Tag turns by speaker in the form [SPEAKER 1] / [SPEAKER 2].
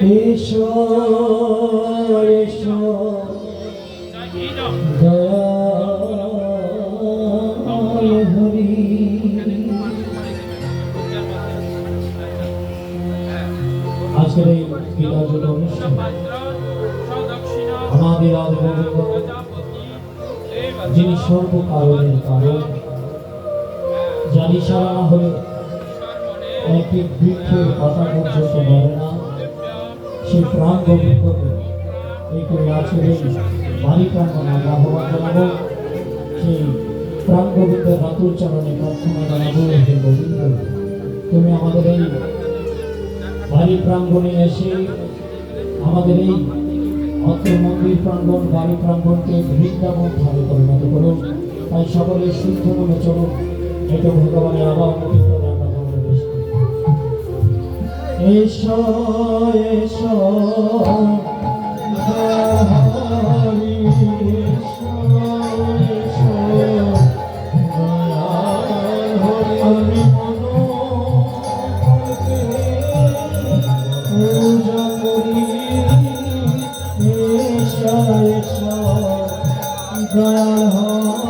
[SPEAKER 1] এসো এসো হরি আজকের এই বিরাজত অনুষ্ঠান আমাদের আদি গোবিন্দ যিনি সর্ব কারণের কারণ সারা না হলে একটি বৃক্ষের পাতা পর্যন্ত নড়ে না। সেই প্রাণ গোবিন্দকে এই করে আজকের এই বাড়ি আহ্বান জানাব। সেই প্রাণ গোবিন্দের রাতুর চরণে প্রার্থনা জানাব, হে গোবিন্দ, তুমি আমাদের এই বাড়ি প্রাঙ্গণে এসে আমাদের এই অত্র মন্দির প্রাঙ্গণ বাড়ি প্রাঙ্গণকে বৃন্দাবন ভাবে পরিণত করুন তাই সকলে শুদ্ধ মনে চলুন এটা ভগবানের আবার এসো এসো। হরি এসো। এসো হরি পূজা করি এসো এসো। দয়াল